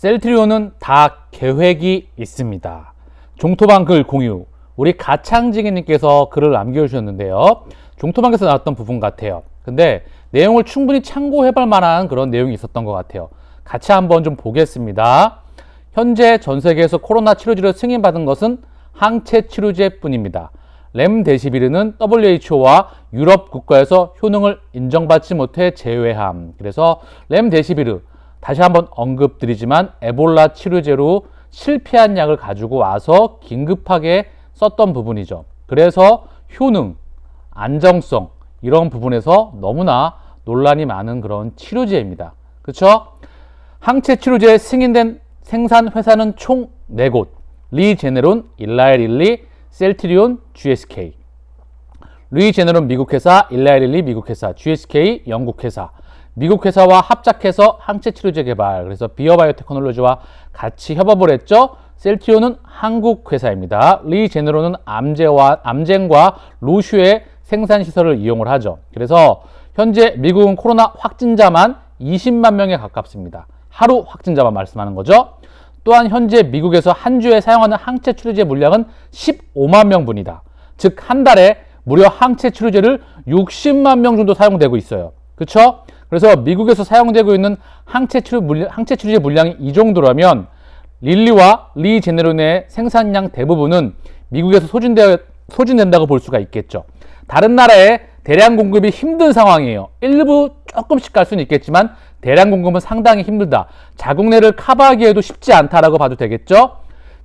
셀트리온은 다 계획이 있습니다. 종토방 글 공유. 우리 가창지기님께서 글을 남겨주셨는데요. 종토방에서 나왔던 부분 같아요. 근데 내용을 충분히 참고해볼 만한 그런 내용이 있었던 것 같아요. 같이 한번 좀 보겠습니다. 현재 전 세계에서 코로나 치료제를 승인받은 것은 항체 치료제뿐입니다. 렘데시비르는 WHO와 유럽 국가에서 효능을 인정받지 못해 제외함. 그래서 렘데시비르 다시 한번 언급드리지만 에볼라 치료제로 실패한 약을 가지고 와서 긴급하게 썼던 부분이죠. 그래서 효능, 안정성 이런 부분에서 너무나 논란이 많은 그런 치료제입니다. 그렇죠? 항체 치료제 승인된 생산 회사는 총 4곳. 리제네론, 일라엘릴리, 셀트리온, GSK. 리제네론 미국 회사, 일라엘릴리 미국 회사, GSK 영국 회사. 미국 회사와 합작해서 항체 치료제 개발. 그래서 비어바이오 테크놀로지와 같이 협업을 했죠. 셀트리온은 한국 회사입니다. 리제네론은 암제와 암젠과 로슈의 생산 시설을 이용을 하죠. 그래서 현재 미국은 코로나 확진자만 20만 명에 가깝습니다. 하루 확진자만 말씀하는 거죠. 또한 현재 미국에서 한 주에 사용하는 항체 치료제 물량은 15만 명분이다. 즉 한 달에 무려 항체 치료제를 60만 명 정도 사용되고 있어요. 그렇죠? 그래서 미국에서 사용되고 있는 항체 치료 물량, 항체 치료제 물량이 이 정도라면 릴리와 리제네론의 생산량 대부분은 미국에서 소진되, 소진된다고 볼 수가 있겠죠. 다른 나라에 대량 공급이 힘든 상황이에요. 일부 조금씩 갈 수는 있겠지만 대량 공급은 상당히 힘들다. 자국 내를 커버하기에도 쉽지 않다라고 봐도 되겠죠.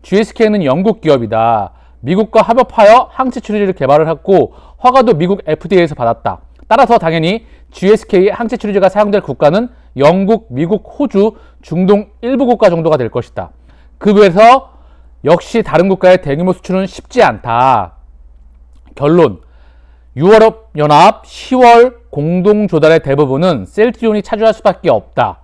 GSK는 영국 기업이다. 미국과 합업하여 항체 치료제를 개발을 했고 허가도 미국 FDA에서 받았다. 따라서 당연히 GSK의 항체 치료제가 사용될 국가는 영국, 미국, 호주, 중동 일부 국가 정도가 될 것이다. 그 외에서 역시 다른 국가의 대규모 수출은 쉽지 않다. 결론. 유럽 연합 10월 공동 조달의 대부분은 셀트리온이 차지할 수밖에 없다.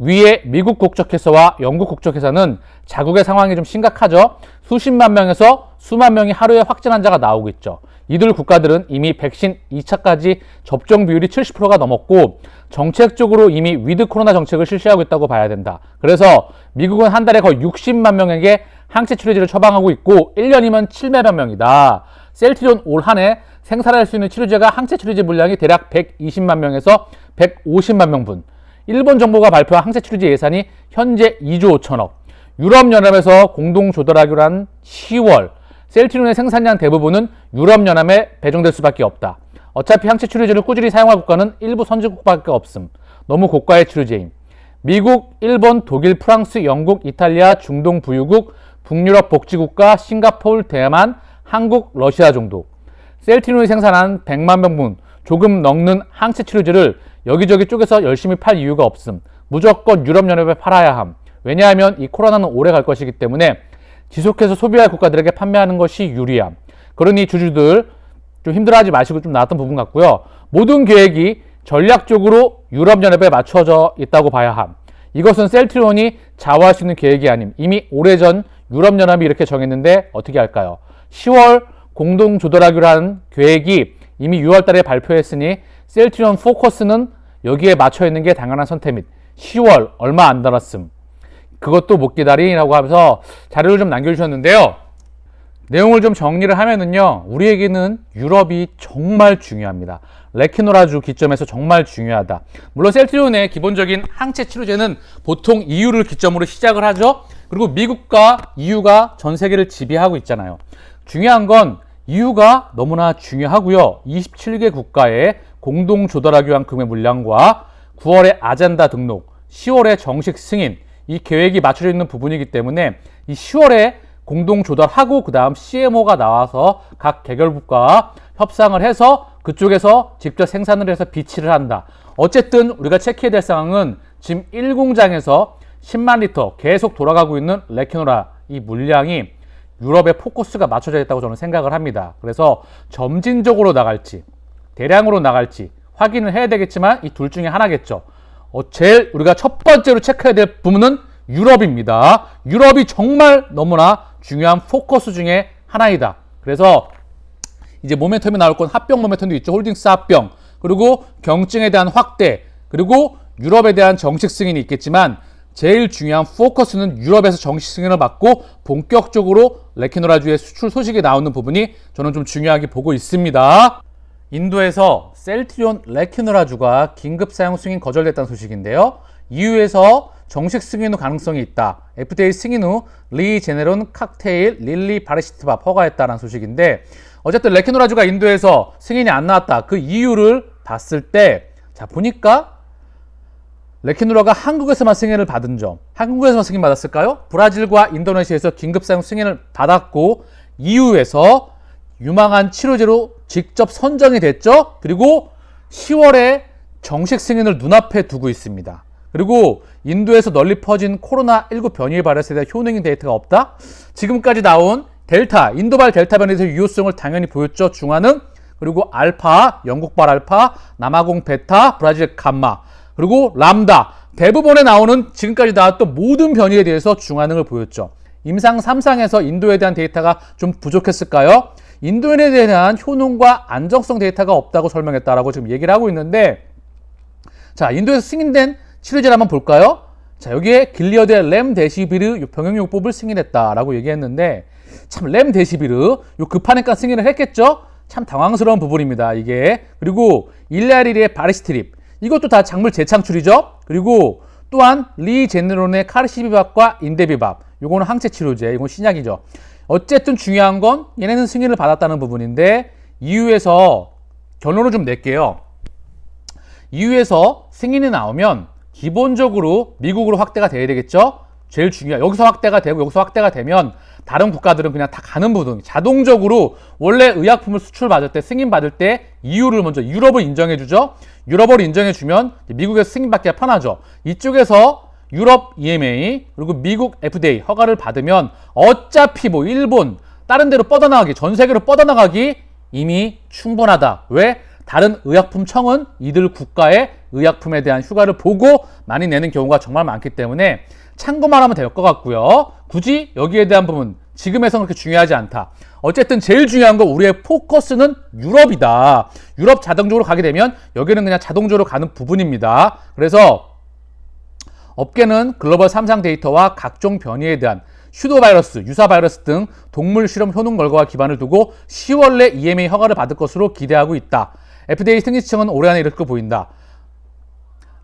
위에 미국 국적 회사와 영국 국적 회사는 자국의 상황이 좀 심각하죠. 수십만 명에서 수만 명이 하루에 확진 환자가 나오고 있죠. 이들 국가들은 이미 백신 2차까지 접종 비율이 70%가 넘었고 정책적으로 이미 위드 코로나 정책을 실시하고 있다고 봐야 된다. 그래서 미국은 한 달에 거의 60만 명에게 항체 치료제를 처방하고 있고 1년이면 700만 명이다. 셀트리온 올 한 해 생산할 수 있는 치료제가 항체 치료제 물량이 대략 120만 명에서 150만 명분. 일본 정부가 발표한 항체 치료제 예산이 현재 2조 5천억. 유럽연합에서 공동 조달하기로 한 10월 셀트리온의 생산량 대부분은 유럽연합에 배정될 수밖에 없다. 어차피 항체 치료제를 꾸준히 사용할 국가는 일부 선진국밖에 없음. 너무 고가의 치료제임. 미국, 일본, 독일, 프랑스, 영국, 이탈리아, 중동 부유국, 북유럽 복지국가, 싱가포르, 대만, 한국, 러시아 정도. 셀트리온이 생산한 100만 명분 조금 넘는 항체 치료제를 여기저기 쪼개서 열심히 팔 이유가 없음. 무조건 유럽연합에 팔아야 함. 왜냐하면 이 코로나는 오래 갈 것이기 때문에 지속해서 소비할 국가들에게 판매하는 것이 유리함. 그러니 주주들 좀 힘들어하지 마시고 좀 나왔던 부분 같고요. 모든 계획이 전략적으로 유럽연합에 맞춰져 있다고 봐야 함. 이것은 셀트리온이 좌우할 수 있는 계획이 아님. 이미 오래전 유럽연합이 이렇게 정했는데 어떻게 할까요? 10월 공동 조달하기로 한 계획이 이미 6월 달에 발표했으니 셀트리온 포커스는 여기에 맞춰 있는 게 당연한 선택 및 10월 얼마 안 달았음. 그것도 못 기다리라고 하면서 자료를 좀 남겨주셨는데요. 내용을 좀 정리를 하면은요, 우리에게는 유럽이 정말 중요합니다. 레키노라주 기점에서 정말 중요하다. 물론 셀트리온의 기본적인 항체 치료제는 보통 EU를 기점으로 시작을 하죠. 그리고 미국과 EU가 전 세계를 지배하고 있잖아요. 중요한 건 EU가 너무나 중요하고요. 27개 국가의 공동 조달하기 위한 금의 물량과 9월의 아젠다 등록, 10월의 정식 승인, 이 계획이 맞춰져 있는 부분이기 때문에 이 10월에 공동 조달하고 그 다음 CMO가 나와서 각 개결국과 협상을 해서 그쪽에서 직접 생산을 해서 비치를 한다. 어쨌든 우리가 체크해야 될 상황은 지금 1공장에서 10만 리터 계속 돌아가고 있는 레키노라 이 물량이 유럽의 포커스가 맞춰져 있다고 저는 생각을 합니다. 그래서 점진적으로 나갈지 대량으로 나갈지 확인을 해야 되겠지만 이 둘 중에 하나겠죠. 어, 제일 우리가 첫 번째로 체크해야 될 부분은 유럽입니다. 유럽이 정말 너무나 중요한 포커스 중에 하나이다. 그래서 이제 모멘텀이 나올 건 합병 모멘텀도 있죠. 홀딩스 합병. 그리고 경증에 대한 확대. 그리고 유럽에 대한 정식 승인이 있겠지만 제일 중요한 포커스는 유럽에서 정식 승인을 받고 본격적으로 레키노라주의 수출 소식이 나오는 부분이 저는 좀 중요하게 보고 있습니다. 인도에서 셀트리온 레키노라주가 긴급 사용 승인 거절됐다는 소식인데요. EU에서 정식 승인 후 가능성이 있다. FDA 승인 후 리 제네론 칵테일 릴리 바르시트밥 허가했다는 소식인데 어쨌든 레키노라주가 인도에서 승인이 안 나왔다. 그 이유를 봤을 때 자 보니까 레키노라가 한국에서만 승인을 받은 점, 한국에서만 승인 받았을까요? 브라질과 인도네시아에서 긴급 사용 승인을 받았고 EU에서 유망한 치료제로 직접 선정이 됐죠. 그리고 10월에 정식 승인을 눈앞에 두고 있습니다. 그리고 인도에서 널리 퍼진 코로나19 변이 바이러스에 대한 효능 데이터가 없다. 지금까지 나온 델타, 인도발 델타 변이에 대해서 유효성을 당연히 보였죠. 중화는 그리고 알파, 영국발 알파, 남아공 베타, 브라질 감마, 그리고 람다 대부분에 나오는 지금까지 나왔던 모든 변이에 대해서 중화능을 보였죠. 임상 3상에서 인도에 대한 데이터가 좀 부족했을까요? 인도에 대한 효능과 안정성 데이터가 없다고 설명했다라고 지금 얘기를 하고 있는데 자, 인도에서 승인된 치료제를 한번 볼까요? 자, 여기에 길리어드 램데시비르 병용요법을 승인했다라고 얘기했는데 참 램데시비르 요 급하니까 승인을 했겠죠? 참 당황스러운 부분입니다. 이게 그리고 일라리리의 바리스트립 이것도 다 작물 재창출이죠. 그리고 또한 리제네론의 카르시비밥과 인데비밥 요거는 항체 치료제 이건 신약이죠. 어쨌든 중요한 건 얘네는 승인을 받았다는 부분인데 EU에서 결론을 좀 낼게요. EU에서 승인이 나오면 기본적으로 미국으로 확대가 돼야 되겠죠. 제일 중요한 여기서 확대가 되고 여기서 확대가 되면 다른 국가들은 그냥 다 가는 부분 자동적으로 원래 의약품을 수출 받을 때 승인 받을 때 EU를 먼저 유럽을 인정해 주죠. 유럽을 인정해 주면 미국에서 승인 받기가 편하죠. 이쪽에서 유럽 EMA 그리고 미국 FDA 허가를 받으면 어차피 뭐 일본 다른 데로 뻗어나가기 전 세계로 뻗어나가기 이미 충분하다. 왜? 다른 의약품 청은 이들 국가의 의약품에 대한 휴가를 보고 많이 내는 경우가 정말 많기 때문에 참고만 하면 될 것 같고요. 굳이 여기에 대한 부분 지금에서 그렇게 중요하지 않다. 어쨌든 제일 중요한 건 우리의 포커스는 유럽이다. 유럽 자동적으로 가게 되면 여기는 그냥 자동적으로 가는 부분입니다. 그래서 업계는 글로벌 3상 데이터와 각종 변이에 대한 슈도 바이러스, 유사 바이러스 등 동물 실험 효능 결과와 기반을 두고 10월 내 EMA 허가를 받을 것으로 기대하고 있다. FDA 승인청은 올해 안에 이를 거 보인다.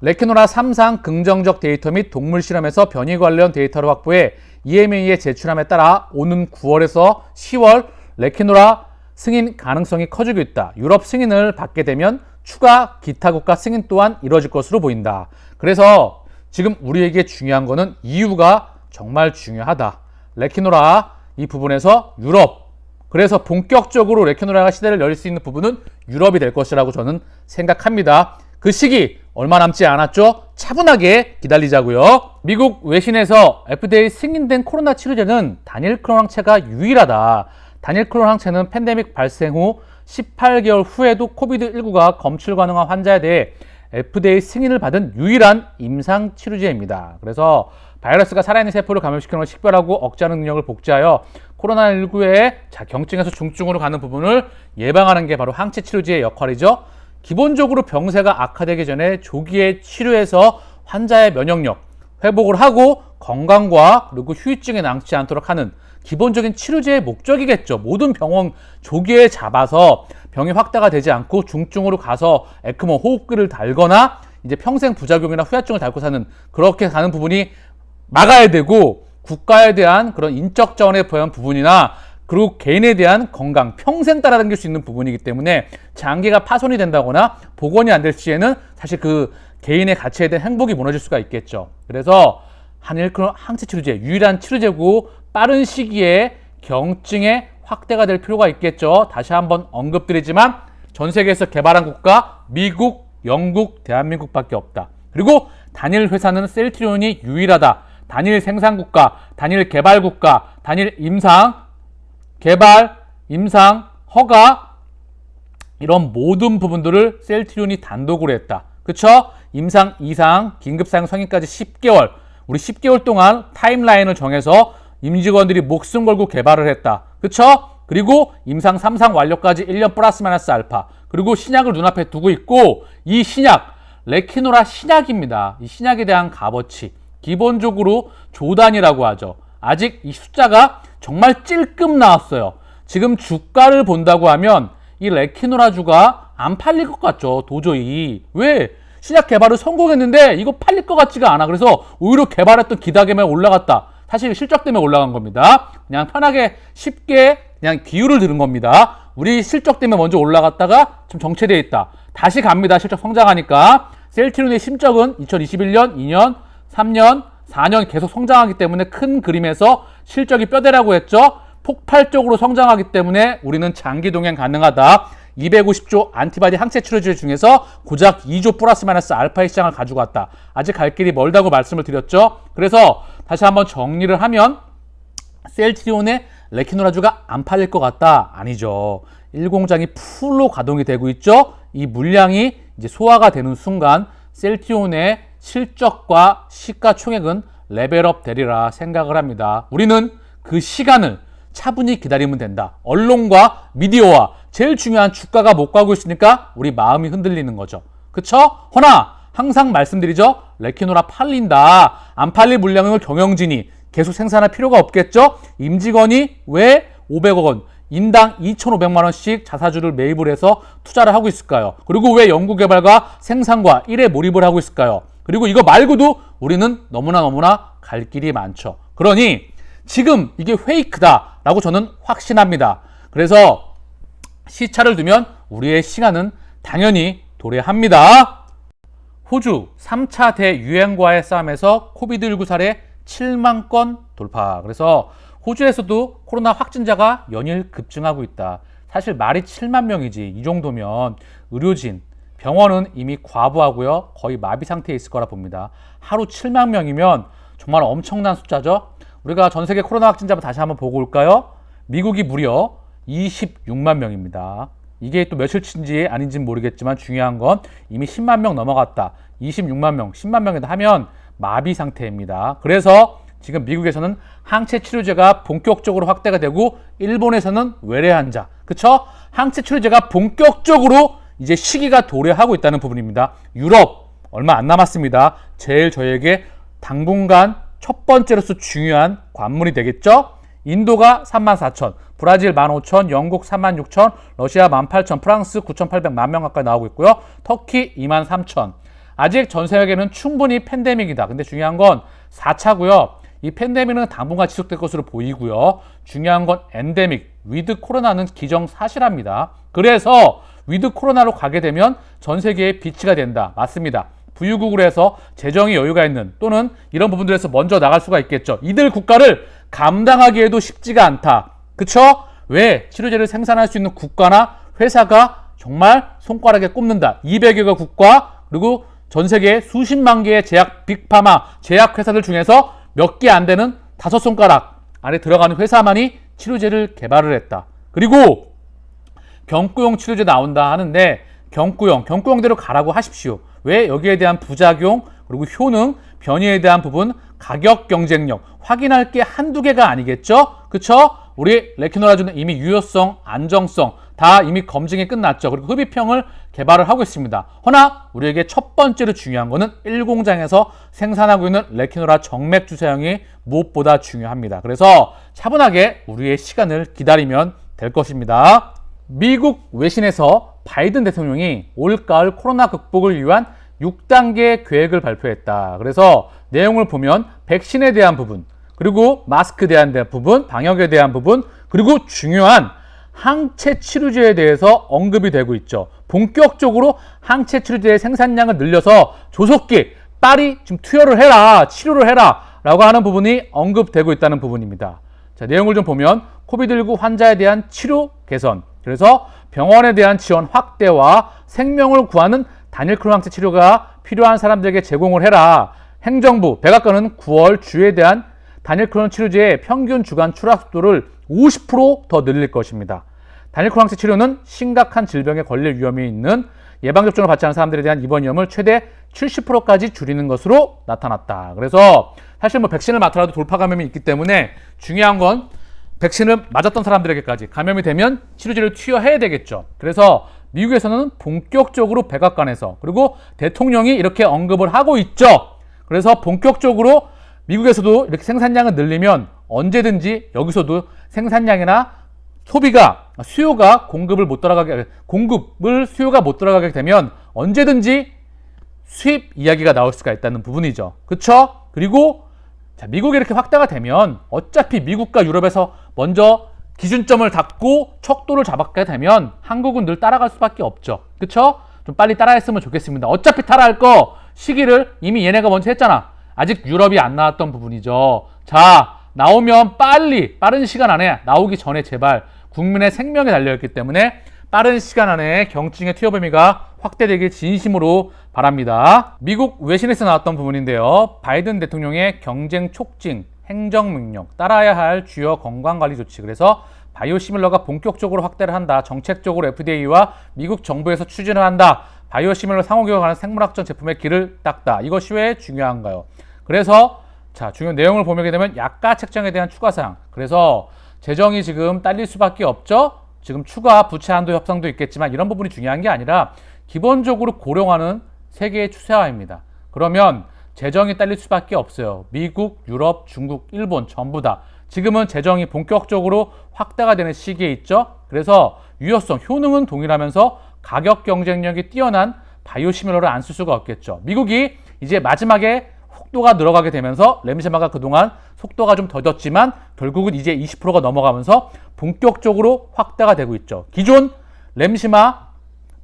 레케노라 3상 긍정적 데이터 및 동물 실험에서 변이 관련 데이터를 확보해 EMA에 제출함에 따라 오는 9월에서 10월 레케노라 승인 가능성이 커지고 있다. 유럽 승인을 받게 되면 추가 기타 국가 승인 또한 이뤄질 것으로 보인다. 그래서 지금 우리에게 중요한 거는 이유가 정말 중요하다. 레키노라 이 부분에서 유럽 그래서 본격적으로 레키노라가 시대를 열릴 수 있는 부분은 유럽이 될 것이라고 저는 생각합니다. 그 시기 얼마 남지 않았죠? 차분하게 기다리자고요. 미국 외신에서 FDA 승인된 코로나 치료제는 다닐 크론 항체가 유일하다. 다닐 크론 항체는 팬데믹 발생 후 18개월 후에도 코비드19가 검출 가능한 환자에 대해 FDA 승인을 받은 유일한 임상 치료제입니다. 그래서 바이러스가 살아있는 세포를 감염시키는 걸 식별하고 억제하는 능력을 복제하여 코로나19의 자, 경증에서 중증으로 가는 부분을 예방하는 게 바로 항체 치료제의 역할이죠. 기본적으로 병세가 악화되기 전에 조기에 치료해서 환자의 면역력 회복을 하고 건강과 그리고 후유증에 남지 않도록 하는 기본적인 치료제의 목적이겠죠. 모든 병원 조기에 잡아서 병이 확대가 되지 않고 중증으로 가서 에크모 호흡기를 달거나 이제 평생 부작용이나 후유증을 달고 사는 그렇게 가는 부분이 막아야 되고 국가에 대한 그런 인적 자원에 대한 부분이나 그리고 개인에 대한 건강, 평생 따라다닐 수 있는 부분이기 때문에 장기가 파손이 된다거나 복원이 안 될 시에는 사실 그 개인의 가치에 대한 행복이 무너질 수가 있겠죠. 그래서 한일크론 항체 치료제 유일한 치료제고 빠른 시기에 경증에 확대가 될 필요가 있겠죠. 다시 한번 언급드리지만 전 세계에서 개발한 국가 미국, 영국, 대한민국밖에 없다. 그리고 단일 회사는 셀트리온이 유일하다. 단일 생산 국가, 단일 개발 국가, 단일 임상, 개발, 임상, 허가 이런 모든 부분들을 셀트리온이 단독으로 했다. 그쵸? 임상, 이상, 긴급 사용 성인까지 10개월, 우리 10개월 동안 타임라인을 정해서 임직원들이 목숨 걸고 개발을 했다. 그쵸? 그리고 임상 3상 완료까지 1년 플러스 마이너스 알파. 그리고 신약을 눈앞에 두고 있고 이 신약 레키노라 신약입니다. 이 신약에 대한 값어치 기본적으로 조단이라고 하죠. 아직 이 숫자가 정말 찔끔 나왔어요. 지금 주가를 본다고 하면 이 레키노라주가 안 팔릴 것 같죠. 도저히. 왜? 신약 개발을 성공했는데 이거 팔릴 것 같지가 않아. 그래서 오히려 개발했던 기다겜에 올라갔다. 사실 실적 때문에 올라간 겁니다. 그냥 편하게 쉽게 그냥 기율을 들은 겁니다. 우리 실적 때문에 먼저 올라갔다가 좀 정체되어 있다. 다시 갑니다. 실적 성장하니까. 셀티론의 심적은 2021년, 2년, 3년, 4년 계속 성장하기 때문에 큰 그림에서 실적이 뼈대라고 했죠. 폭발적으로 성장하기 때문에 우리는 장기 동행 가능하다. 250조 안티바디 항체 치료제 중에서 고작 2조 플러스 마이너스 알파의 시장을 가지고 왔다. 아직 갈 길이 멀다고 말씀을 드렸죠. 그래서 다시 한번 정리를 하면 셀트리온의 레키노라주가 안 팔릴 것 같다? 아니죠. 1공장이 풀로 가동이 되고 있죠. 이 물량이 이제 소화가 되는 순간 셀티온의 실적과 시가총액은 레벨업 되리라 생각을 합니다. 우리는 그 시간을 차분히 기다리면 된다. 언론과 미디어와 제일 중요한 주가가 못 가고 있으니까 우리 마음이 흔들리는 거죠. 그쵸? 허나 항상 말씀드리죠. 레키노라 팔린다. 안 팔릴 물량을 경영진이 계속 생산할 필요가 없겠죠? 임직원이 왜 500억 원, 인당 2,500만 원씩 자사주를 매입을 해서 투자를 하고 있을까요? 그리고 왜 연구개발과 생산과 일에 몰입을 하고 있을까요? 그리고 이거 말고도 우리는 너무나 너무나 갈 길이 많죠. 그러니 지금 이게 페이크다라고 저는 확신합니다. 그래서 시차를 두면 우리의 시간은 당연히 도래합니다. 호주 3차 대유행과의 싸움에서 코비드19 사례 7만 건 돌파. 그래서 호주에서도 코로나 확진자가 연일 급증하고 있다. 사실 말이 7만 명이지. 이 정도면 의료진, 병원은 이미 과부하고요. 거의 마비 상태에 있을 거라 봅니다. 하루 7만 명이면 정말 엄청난 숫자죠. 우리가 전 세계 코로나 확진자 다시 한번 보고 올까요? 미국이 무려 26만 명입니다. 이게 또 며칠치인지 아닌지는 모르겠지만 중요한 건 이미 10만 명 넘어갔다. 26만 명, 10만 명이다 하면 마비 상태입니다. 그래서 지금 미국에서는 항체 치료제가 본격적으로 확대가 되고 일본에서는 외래 환자, 그쵸? 항체 치료제가 본격적으로 이제 시기가 도래하고 있다는 부분입니다. 유럽 얼마 안 남았습니다. 제일 저에게 당분간 첫 번째로서 중요한 관문이 되겠죠? 인도가 3만 4천, 브라질 1만 5천, 영국 3만 6천, 러시아 1만 8천, 프랑스 9,800만 명 가까이 나오고 있고요. 터키 2만 3천. 아직 전 세계는 충분히 팬데믹이다. 근데 중요한 건 4차고요. 이 팬데믹은 당분간 지속될 것으로 보이고요. 중요한 건 엔데믹, 위드 코로나는 기정사실합니다. 그래서 위드 코로나로 가게 되면 전 세계에 비치가 된다. 맞습니다. 부유국으로 해서 재정이 여유가 있는 또는 이런 부분들에서 먼저 나갈 수가 있겠죠. 이들 국가를 감당하기에도 쉽지가 않다. 그쵸? 왜? 치료제를 생산할 수 있는 국가나 회사가 정말 손가락에 꼽는다. 200여 개 국가 그리고 전 세계 수십만 개의 제약 빅파마 제약 회사들 중에서 몇 개 안 되는 다섯 손가락 안에 들어가는 회사만이 치료제를 개발을 했다. 그리고 경구용 치료제 나온다 하는데 경구용, 경구용대로 가라고 하십시오. 왜? 여기에 대한 부작용, 그리고 효능, 변이에 대한 부분, 가격 경쟁력, 확인할 게 한두 개가 아니겠죠? 그쵸? 우리 레키노라주는 이미 유효성, 안정성 다 이미 검증이 끝났죠. 그리고 흡입형을 개발을 하고 있습니다. 허나 우리에게 첫 번째로 중요한 거는 1공장에서 생산하고 있는 레키노라 정맥 주사형이 무엇보다 중요합니다. 그래서 차분하게 우리의 시간을 기다리면 될 것입니다. 미국 외신에서 바이든 대통령이 올가을 코로나 극복을 위한 6단계 계획을 발표했다. 그래서 내용을 보면 백신에 대한 부분, 그리고 마스크에 대한 부분, 방역에 대한 부분, 그리고 중요한 항체 치료제에 대해서 언급이 되고 있죠. 본격적으로 항체 치료제의 생산량을 늘려서 조속히 빨리 좀 투여를 해라, 치료를 해라 라고 하는 부분이 언급되고 있다는 부분입니다. 자, 내용을 좀 보면 코비드19 환자에 대한 치료 개선, 그래서 병원에 대한 지원 확대와 생명을 구하는 단일 항체 치료가 필요한 사람들에게 제공을 해라. 행정부, 백악관은 9월 주에 대한 단일 클론 치료제의 평균 주간 추락 속도를 50%더 늘릴 것입니다. 단일 항체 치료는 심각한 질병에 걸릴 위험이 있는 예방접종을 받지 않은 사람들에 대한 입원 위험을 최대 70%까지 줄이는 것으로 나타났다. 그래서 사실 뭐 백신을 맞더라도 돌파 감염이 있기 때문에 중요한 건 백신을 맞았던 사람들에게까지 감염이 되면 치료제를 투여해야 되겠죠. 그래서 미국에서는 본격적으로 백악관에서 그리고 대통령이 이렇게 언급을 하고 있죠. 그래서 본격적으로 미국에서도 이렇게 생산량을 늘리면 언제든지 여기서도 생산량이나 소비가 수요가 공급을 못 따라가게 공급을 수요가 못 따라가게 되면 언제든지 수입 이야기가 나올 수가 있다는 부분이죠. 그렇죠? 그리고 자, 미국이 이렇게 확대가 되면 어차피 미국과 유럽에서 먼저 기준점을 닫고 척도를 잡게 되면 한국은 늘 따라갈 수밖에 없죠. 그렇죠? 좀 빨리 따라했으면 좋겠습니다. 어차피 따라할 거 시기를 이미 얘네가 먼저 했잖아. 아직 유럽이 안 나왔던 부분이죠. 자, 나오면 빨리 빠른 시간 안에 나오기 전에 제발 국민의 생명에 달려있기 때문에 빠른 시간 안에 경증의 투여 범위가 확대되길 진심으로 바랍니다. 미국 외신에서 나왔던 부분인데요. 바이든 대통령의 경쟁 촉진 행정 명령 따라야 할 주요 건강관리 조치 그래서 바이오시밀러가 본격적으로 확대를 한다. 정책적으로 FDA와 미국 정부에서 추진을 한다. 바이오시밀러 상호교육하는 생물학적 제품의 길을 닦다. 이것이 왜 중요한가요? 그래서 자 중요한 내용을 보게 되면 약가 책정에 대한 추가 사항. 그래서 재정이 지금 딸릴 수밖에 없죠. 지금 추가 부채 한도 협상도 있겠지만 이런 부분이 중요한 게 아니라 기본적으로 고령화는 세계의 추세화입니다. 그러면 재정이 딸릴 수밖에 없어요. 미국, 유럽, 중국, 일본 전부 다 지금은 재정이 본격적으로 확대가 되는 시기에 있죠. 그래서 유효성, 효능은 동일하면서 가격 경쟁력이 뛰어난 바이오시밀러를 안 쓸 수가 없겠죠. 미국이 이제 마지막에 속도가 늘어가게 되면서 램시마가 그동안 속도가 좀 더뎠지만 결국은 이제 20%가 넘어가면서 본격적으로 확대가 되고 있죠. 기존 램시마,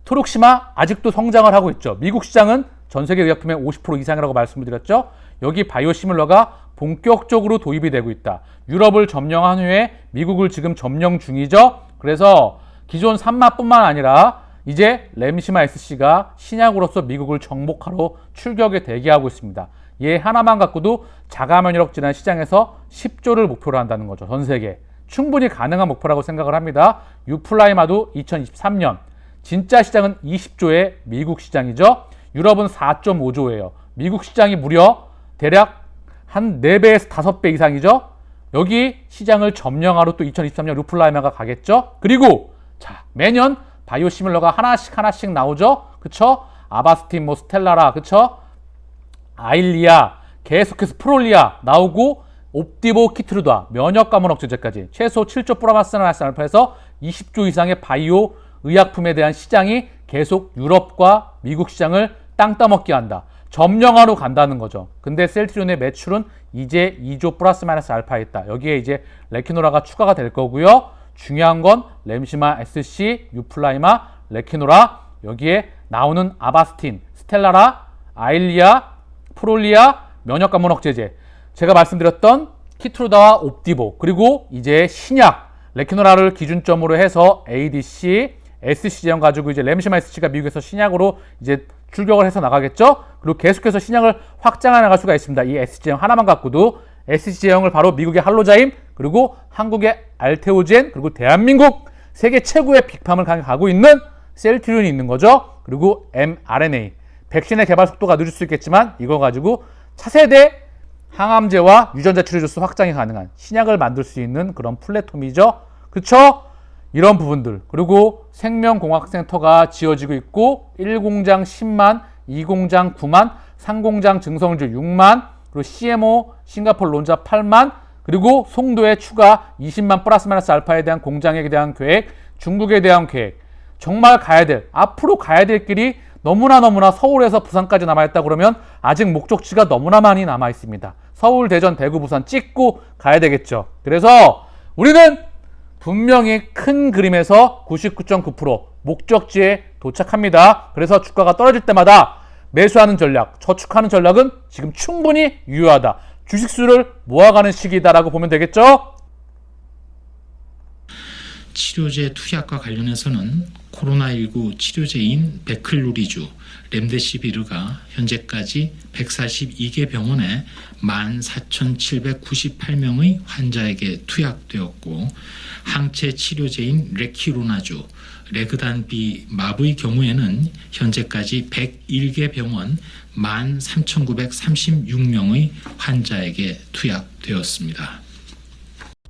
트록시마 아직도 성장을 하고 있죠. 미국 시장은 전 세계 의약품의 50% 이상이라고 말씀드렸죠. 여기 바이오시밀러가 본격적으로 도입이 되고 있다. 유럽을 점령한 후에 미국을 지금 점령 중이죠. 그래서 기존 산마뿐만 아니라 이제 램시마 SC가 신약으로서 미국을 정복하러 출격에 대기하고 있습니다. 얘 하나만 갖고도 자가 면역 질환 시장에서 10조를 목표로 한다는 거죠. 전 세계. 충분히 가능한 목표라고 생각을 합니다. 유플라이마도 2023년 진짜 시장은 20조의 미국 시장이죠. 유럽은 4.5조예요. 미국 시장이 무려 대략 한 4배에서 5배 이상이죠. 여기 시장을 점령하러 또 2023년 루플라이마가 가겠죠. 그리고 자 매년 바이오시밀러가 하나씩 하나씩 나오죠. 그쵸? 아바스틴, 뭐 스텔라라, 그쵸? 아일리아, 계속해서 프롤리아 나오고 옵디보 키트루다 면역 감원 억제제까지 최소 7조 프라마스나 알파에서 20조 이상의 바이오 의약품에 대한 시장이 계속 유럽과 미국 시장을 땅 따먹게 한다. 점령하러 간다는 거죠. 근데 셀트리온의 매출은 이제 2조 플러스 마이너스 알파 있다. 여기에 이제 레키노라가 추가가 될 거고요. 중요한 건 램시마 SC, 유플라이마, 레키노라 여기에 나오는 아바스틴, 스텔라라, 아일리아, 프롤리아, 면역 감원 억제제. 제가 말씀드렸던 키트루다와 옵디보 그리고 이제 신약 레키노라를 기준점으로 해서 ADC, SC 제형 가지고 이제 램시마 SC가 미국에서 신약으로 이제 출격을 해서 나가겠죠. 그리고 계속해서 신약을 확장해 나갈 수가 있습니다. 이 SC 제형 하나만 갖고도 SC 제형을 바로 미국의 할로자임 그리고 한국의 알테오젠 그리고 대한민국 세계 최고의 빅팜을 가고 있는 셀트리온이 있는 거죠. 그리고 mRNA 백신의 개발 속도가 늦을 수 있겠지만 이거 가지고 차세대 항암제와 유전자 치료 주스 확장이 가능한 신약을 만들 수 있는 그런 플랫폼이죠. 그렇죠? 이런 부분들 그리고 생명공학센터가 지어지고 있고 1공장 10만, 2공장 9만, 3공장 증성주 6만, 그리고 CMO 싱가폴 론자 8만, 그리고 송도에 추가 20만 플러스 마이너스 알파에 대한 공장에 대한 계획, 중국에 대한 계획, 정말 가야 될 앞으로 가야 될 길이 너무나 너무나 서울에서 부산까지 남아있다 그러면 아직 목적지가 너무나 많이 남아 있습니다. 서울, 대전, 대구, 부산 찍고 가야 되겠죠. 그래서 우리는 분명히 큰 그림에서 99.9% 목적지에 도착합니다. 그래서 주가가 떨어질 때마다 매수하는 전략, 저축하는 전략은 지금 충분히 유효하다. 주식수를 모아가는 시기다라고 보면 되겠죠? 치료제 투약과 관련해서는 코로나19 치료제인 베클루리주, 렘데시비르가 현재까지 142개 병원에 14,798명의 환자에게 투약되었고 항체 치료제인 레키로나주, 레그단비 마브의 경우에는 현재까지 101개 병원 13,936명의 환자에게 투약되었습니다.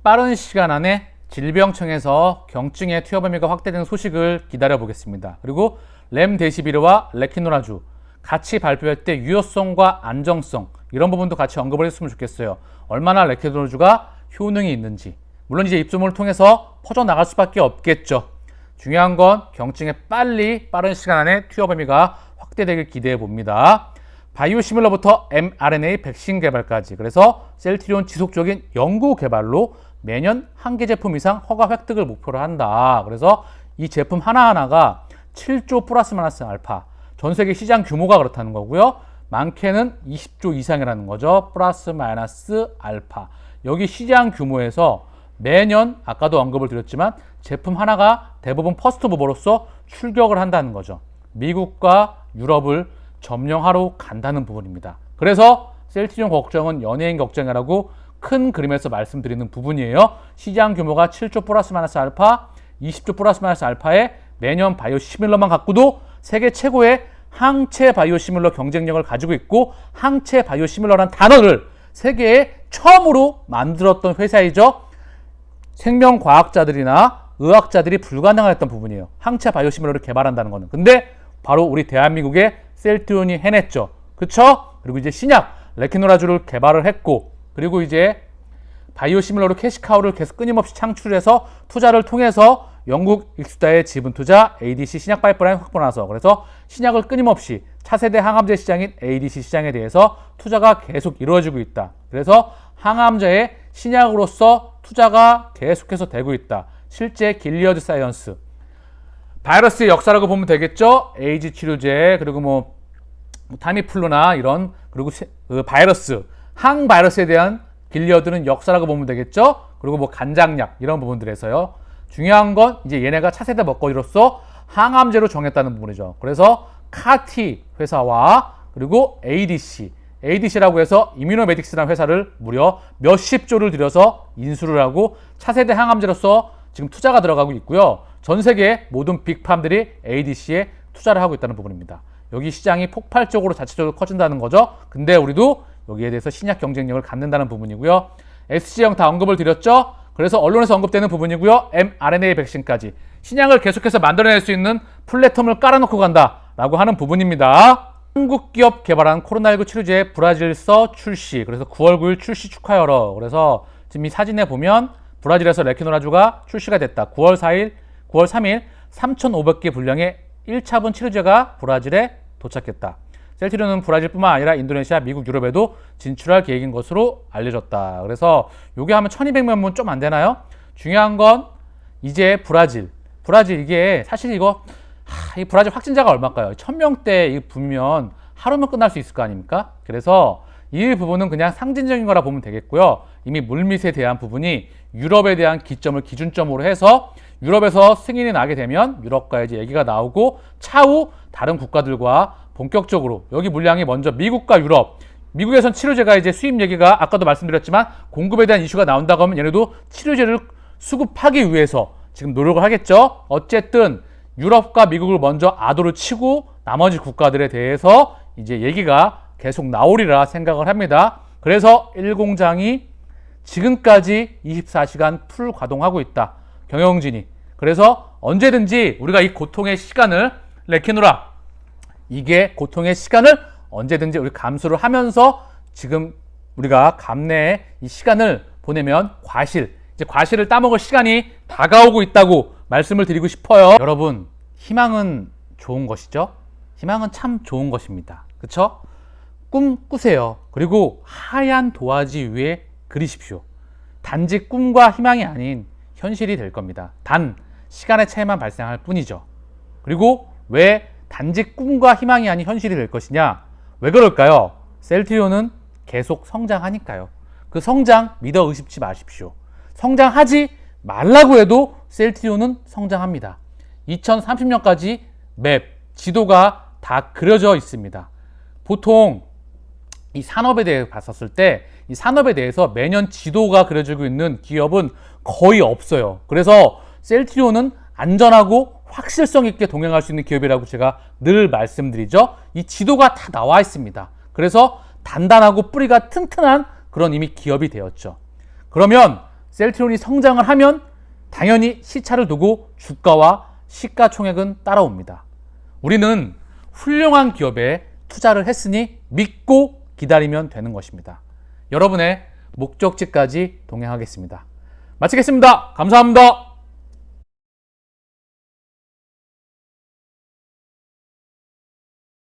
빠른 시간 안에 질병청에서 경증의 투여 범위가 확대되는 소식을 기다려 보겠습니다. 그리고 렘데시비르와 레키노라주 같이 발표할 때 유효성과 안정성 이런 부분도 같이 언급을 했으면 좋겠어요. 얼마나 레케노라주가 효능이 있는지. 물론 이제 입소문을 통해서 퍼져나갈 수밖에 없겠죠. 중요한 건 경증에 빨리 빠른 시간 안에 투여 범위가 확대되길 기대해 봅니다. 바이오시밀러부터 mRNA 백신 개발까지 그래서 셀트리온 지속적인 연구 개발로 매년 한 개 제품 이상 허가 획득을 목표로 한다. 그래서 이 제품 하나하나가 7조 플러스 마이너스 알파 전 세계 시장 규모가 그렇다는 거고요. 많게는 20조 이상이라는 거죠. 플러스 마이너스 알파. 여기 시장 규모에서 매년 아까도 언급을 드렸지만 제품 하나가 대부분 퍼스트 모버로서 출격을 한다는 거죠. 미국과 유럽을 점령하러 간다는 부분입니다. 그래서 셀트리온 걱정은 연예인 걱정이라고 큰 그림에서 말씀드리는 부분이에요. 시장 규모가 7조 플러스 마이너스 알파, 20조 플러스 마이너스 알파에 매년 바이오 시밀러만 갖고도 세계 최고의 항체 바이오 시밀러 경쟁력을 가지고 있고 항체 바이오 시밀러라는 단어를 세계에 처음으로 만들었던 회사이죠. 생명과학자들이나 의학자들이 불가능했던 부분이에요. 항체 바이오 시밀러를 개발한다는 거는. 근데 바로 우리 대한민국의 셀트리온이 해냈죠. 그쵸? 그리고 이제 신약 레키노라주를 개발을 했고 그리고 이제 바이오 시밀러로 캐시카우를 계속 끊임없이 창출해서 투자를 통해서 영국 익스다의 지분 투자 ADC 신약 파이프라인 확보 나서 그래서 신약을 끊임없이 차세대 항암제 시장인 ADC 시장에 대해서 투자가 계속 이루어지고 있다. 그래서 항암제의 신약으로서 투자가 계속해서 되고 있다. 실제 길리어드 사이언스 바이러스의 역사라고 보면 되겠죠. 에이즈 치료제 그리고 뭐 타미플루나 이런 그리고 세- 그 바이러스 항 바이러스에 대한 길리어드는 역사라고 보면 되겠죠. 그리고 뭐 간장약 이런 부분들에서요. 중요한 건 이제 얘네가 차세대 먹거리로서 항암제로 정했다는 부분이죠. 그래서 카티 회사와 그리고 ADC ADC라고 해서 이뮤노메딕스라는 회사를 무려 몇십 조를 들여서 인수를 하고 차세대 항암제로서 지금 투자가 들어가고 있고요. 전 세계 모든 빅팜들이 ADC에 투자를 하고 있다는 부분입니다. 여기 시장이 폭발적으로 자체적으로 커진다는 거죠. 근데 우리도 여기에 대해서 신약 경쟁력을 갖는다는 부분이고요. SG형 다 언급을 드렸죠. 그래서 언론에서 언급되는 부분이고요. mRNA 백신까지 신약을 계속해서 만들어낼 수 있는 플랫폼을 깔아놓고 간다라고 하는 부분입니다. 한국 기업 개발한 코로나19 치료제 브라질서 출시. 그래서 9월 9일 출시 축하여러. 그래서 지금 이 사진에 보면 브라질에서 레키노라주가 출시가 됐다. 9월 4일, 9월 3일 3,500개 분량의 1차분 치료제가 브라질에 도착했다. 셀트리온은 브라질뿐만 아니라 인도네시아, 미국, 유럽에도 진출할 계획인 것으로 알려졌다. 그래서 요게 하면 1200만 문 좀 안 되나요? 중요한 건 이제 브라질. 브라질 이게 사실 이거 하, 이 브라질 확진자가 얼마일까요? 1000명대 이 부면 하루면 끝날 수 있을 거 아닙니까? 그래서 이 부분은 그냥 상징적인 거라 보면 되겠고요. 이미 물밑에 대한 부분이 유럽에 대한 기점을 기준점으로 해서 유럽에서 승인이 나게 되면 유럽과 이제 얘기가 나오고 차후 다른 국가들과 본격적으로 여기 물량이 먼저 미국과 유럽 미국에선 치료제가 이제 수입 얘기가 아까도 말씀드렸지만 공급에 대한 이슈가 나온다고 하면 얘네도 치료제를 수급하기 위해서 지금 노력을 하겠죠. 어쨌든 유럽과 미국을 먼저 아도를 치고 나머지 국가들에 대해서 이제 얘기가 계속 나오리라 생각을 합니다. 그래서 1공장이 지금까지 24시간 풀 가동하고 있다. 경영진이. 그래서 언제든지 우리가 이 고통의 시간을 레키노라 이게 고통의 시간을 언제든지 우리 감수를 하면서 지금 우리가 감내의 이 시간을 보내면 과실, 이제 과실을 따먹을 시간이 다가오고 있다고 말씀을 드리고 싶어요. 여러분, 희망은 좋은 것이죠? 희망은 참 좋은 것입니다. 그쵸? 꿈 꾸세요. 그리고 하얀 도화지 위에 그리십시오. 단지 꿈과 희망이 아닌 현실이 될 겁니다. 단 시간의 차이만 발생할 뿐이죠. 그리고 왜 단지 꿈과 희망이 아닌 현실이 될 것이냐? 왜 그럴까요? 셀트리온은 계속 성장하니까요. 그 성장 믿어 의심치 마십시오. 성장하지 말라고 해도 셀트리온은 성장합니다. 2030년까지 맵, 지도가 다 그려져 있습니다. 보통 이 산업에 대해 봤었을 때 이 산업에 대해서 매년 지도가 그려지고 있는 기업은 거의 없어요. 그래서 셀트리온은 안전하고 확실성 있게 동행할 수 있는 기업이라고 제가 늘 말씀드리죠. 이 지도가 다 나와 있습니다. 그래서 단단하고 뿌리가 튼튼한 그런 이미 기업이 되었죠. 그러면 셀트리온이 성장을 하면 당연히 시차를 두고 주가와 시가총액은 따라옵니다. 우리는 훌륭한 기업에 투자를 했으니 믿고 기다리면 되는 것입니다. 여러분의 목적지까지 동행하겠습니다. 마치겠습니다. 감사합니다.